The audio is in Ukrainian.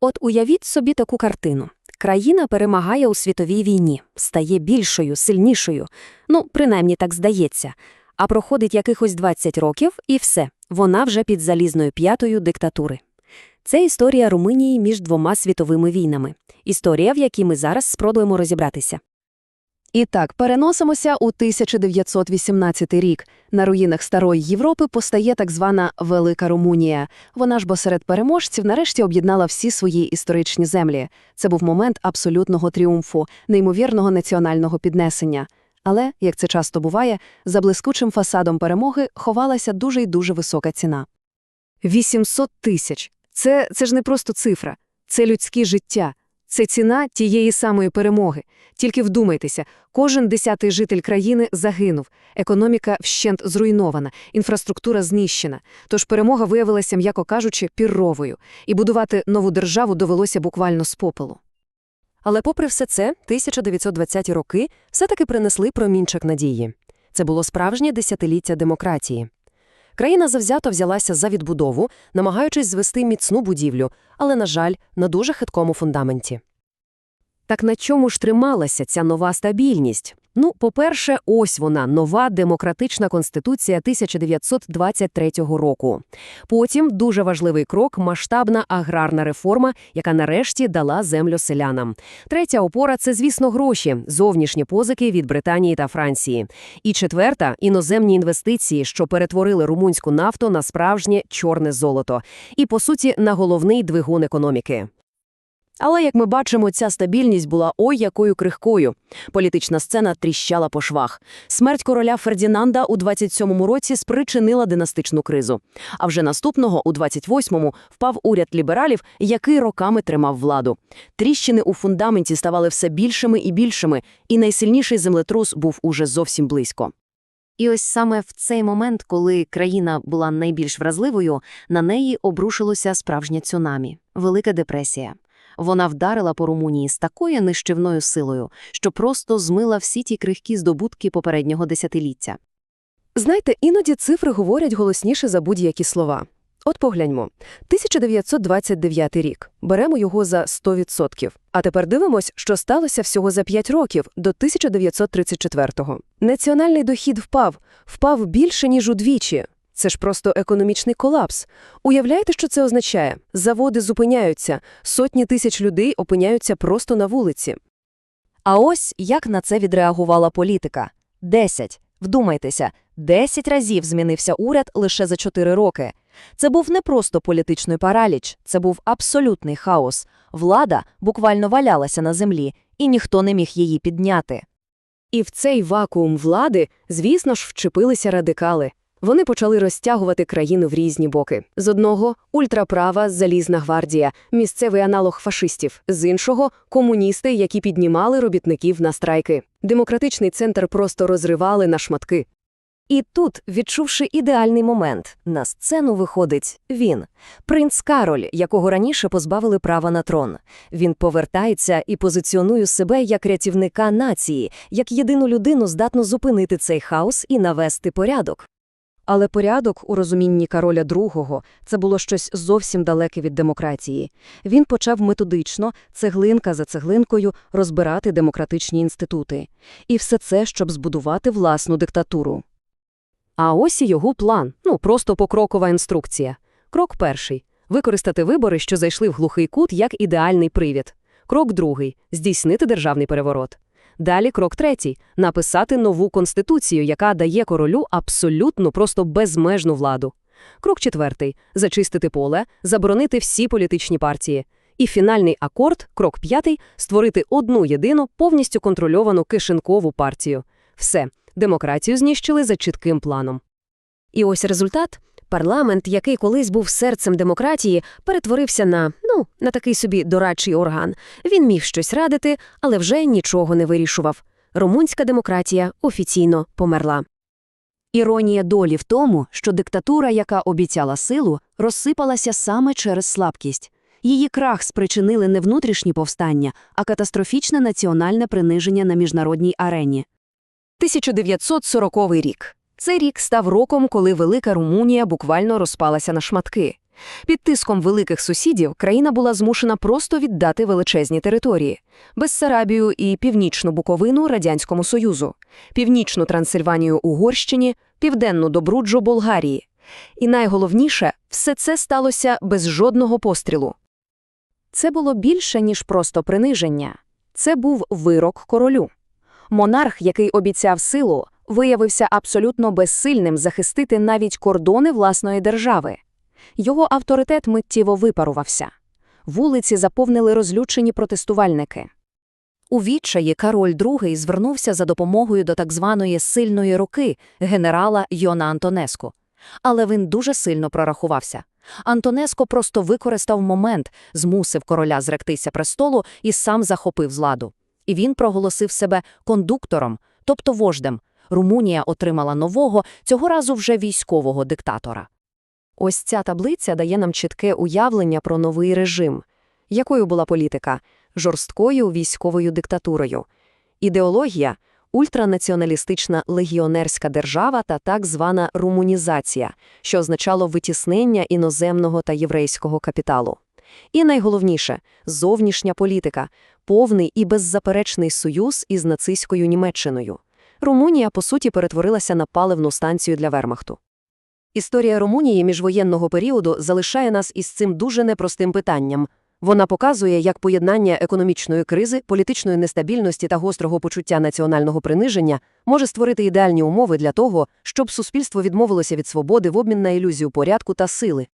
От уявіть собі таку картину. Країна перемагає у світовій війні, стає більшою, сильнішою. Ну, принаймні так здається. А проходить якихось 20 років, і все, вона вже під залізною п'ятою диктатури. Це історія Румунії між двома світовими війнами. Історія, в якій ми зараз спробуємо розібратися. І так, переносимося у 1918 рік. На руїнах Старої Європи постає так звана Велика Румунія. Вона ж бо серед переможців нарешті об'єднала всі свої історичні землі. Це був момент абсолютного тріумфу, неймовірного національного піднесення. Але, як це часто буває, за блискучим фасадом перемоги ховалася дуже й дуже висока ціна. 800 тисяч. Це, це ж не просто цифра. Це людське життя. Це ціна тієї самої перемоги. Тільки вдумайтеся, кожен десятий житель країни загинув, економіка вщент зруйнована, інфраструктура знищена. Тож перемога виявилася, м'яко кажучи, пірровою, і будувати нову державу довелося буквально з попелу. Але попри все це, 1920-ті роки все-таки принесли промінчик надії. Це було справжнє десятиліття демократії. Країна завзято взялася за відбудову, намагаючись звести міцну будівлю, але, на жаль, на дуже хиткому фундаменті. Так на чому ж трималася ця нова стабільність? Ну, по-перше, ось вона, нова демократична конституція 1923 року. Потім дуже важливий крок – масштабна аграрна реформа, яка нарешті дала землю селянам. Третя опора – це, звісно, гроші, зовнішні позики від Британії та Франції. І четверта – іноземні інвестиції, що перетворили румунську нафту на справжнє чорне золото. І, по суті, на головний двигун економіки. Але, як ми бачимо, ця стабільність була ой якою крихкою. Політична сцена тріщала по швах. Смерть короля Фердінанда у 27-му році спричинила династичну кризу. А вже наступного, у 28-му, впав уряд лібералів, який роками тримав владу. Тріщини у фундаменті ставали все більшими і більшими, і найсильніший землетрус був уже зовсім близько. І ось саме в цей момент, коли країна була найбільш вразливою, на неї обрушилося справжнє цунамі – Велика депресія. Вона вдарила по Румунії з такою нищівною силою, що просто змила всі ті крихкі здобутки попереднього десятиліття. Знаєте, іноді цифри говорять голосніше за будь-які слова. От погляньмо. 1929 рік. Беремо його за 100%. А тепер дивимось, що сталося всього за 5 років, до 1934-го. Національний дохід впав. Впав більше, ніж удвічі. Це ж просто економічний колапс. Уявляєте, що це означає? Заводи зупиняються, сотні тисяч людей опиняються просто на вулиці. А ось як на це відреагувала політика. Десять. Вдумайтеся, десять разів змінився уряд лише за чотири роки. Це був не просто політичний параліч, це був абсолютний хаос. Влада буквально валялася на землі, і ніхто не міг її підняти. І в цей вакуум влади, звісно ж, вчепилися радикали. Вони почали розтягувати країну в різні боки. З одного – ультраправа залізна гвардія, місцевий аналог фашистів, з іншого – комуністи, які піднімали робітників на страйки. Демократичний центр просто розривали на шматки. І тут, відчувши ідеальний момент, на сцену виходить він, принц Кароль, якого раніше позбавили права на трон. Він повертається і позиціонує себе як рятівника нації, як єдину людину здатну зупинити цей хаос і навести порядок. Але порядок у розумінні Кароля II – це було щось зовсім далеке від демократії. Він почав методично, цеглинка за цеглинкою, розбирати демократичні інститути. І все це, щоб збудувати власну диктатуру. А ось і його план, ну просто покрокова інструкція. Крок перший – використати вибори, що зайшли в глухий кут, як ідеальний привід. Крок другий – здійснити державний переворот. Далі крок третій – написати нову конституцію, яка дає королю абсолютно просто безмежну владу. Крок четвертий – зачистити поле, заборонити всі політичні партії. І фінальний акорд, крок п'ятий – створити одну єдину, повністю контрольовану кишенкову партію. Все, демократію знищили за чітким планом. І ось результат. Парламент, який колись був серцем демократії, перетворився на, ну, на такий собі дорадчий орган. Він міг щось радити, але вже нічого не вирішував. Румунська демократія офіційно померла. Іронія долі в тому, що диктатура, яка обіцяла силу, розсипалася саме через слабкість. Її крах спричинили не внутрішні повстання, а катастрофічне національне приниження на міжнародній арені. 1940 рік. Цей рік став роком, коли Велика Румунія буквально розпалася на шматки. Під тиском великих сусідів країна була змушена просто віддати величезні території – Бессарабію і Північну Буковину Радянському Союзу, Північну Трансильванію Угорщині, Південну Добруджу Болгарії. І найголовніше – все це сталося без жодного пострілу. Це було більше, ніж просто приниження. Це був вирок королю. Монарх, який обіцяв силу, виявився абсолютно безсильним захистити навіть кордони власної держави. Його авторитет миттєво випарувався. Вулиці заповнили розлючені протестувальники. У відчаї Кароль II звернувся за допомогою до так званої «сильної руки» генерала Йона Антонеску. Але він дуже сильно прорахувався. Антонеско просто використав момент, змусив короля зректися престолу і сам захопив владу. І він проголосив себе кондуктором, тобто вождем. Румунія отримала нового, цього разу вже військового диктатора. Ось ця таблиця дає нам чітке уявлення про новий режим. Якою була політика? Жорсткою військовою диктатурою. Ідеологія – ультранаціоналістична легіонерська держава та так звана румунізація, що означало витіснення іноземного та єврейського капіталу. І найголовніше – зовнішня політика – повний і беззаперечний союз із нацистською Німеччиною. Румунія, по суті, перетворилася на паливну станцію для вермахту. Історія Румунії міжвоєнного періоду залишає нас із цим дуже непростим питанням. Вона показує, як поєднання економічної кризи, політичної нестабільності та гострого почуття національного приниження може створити ідеальні умови для того, щоб суспільство відмовилося від свободи в обмін на ілюзію порядку та сили.